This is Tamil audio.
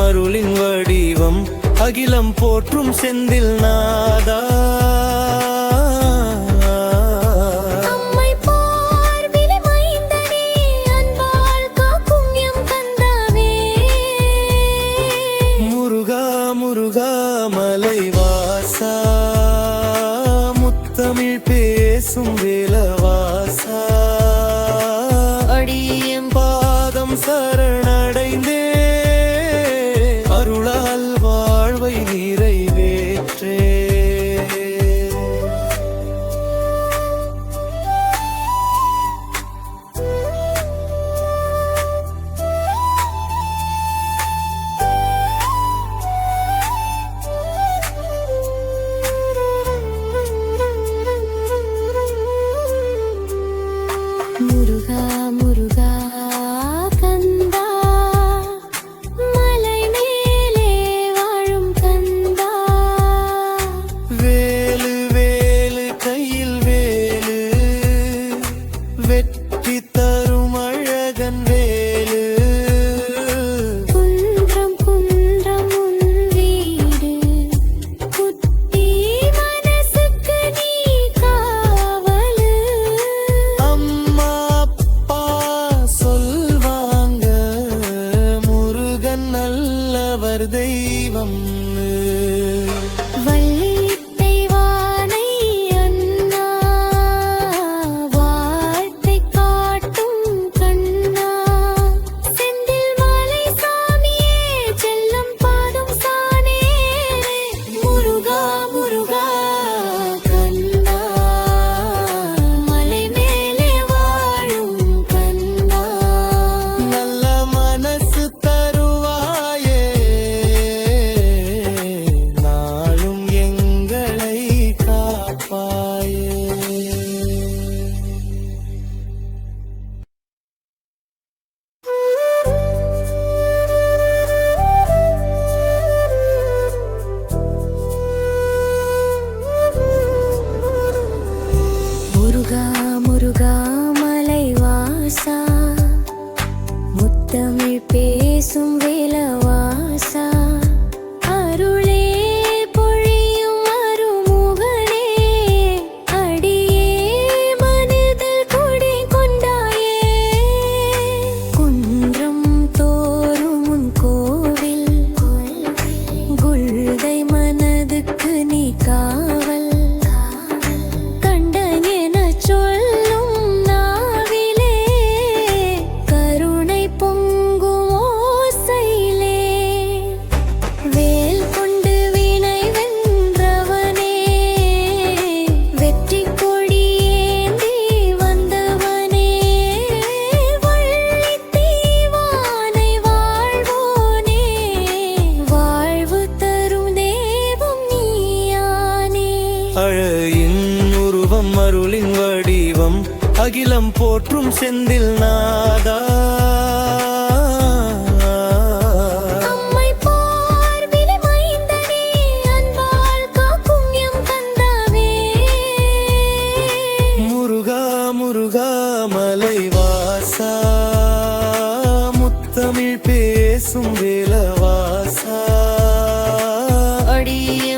அருளின் வடிவம் அகிலம் போற்றும் செந்தில் நாதா. முருகா முருகா மலைவாசா முத்தமிழ் பேசும் வேலை அழையின் உருவம் அருளின் வடிவம் அகிலம் போற்றும் செந்தில் நாதா. மலைவாசா முத்தமிழ் பேசும் வேலவாசா. அடியே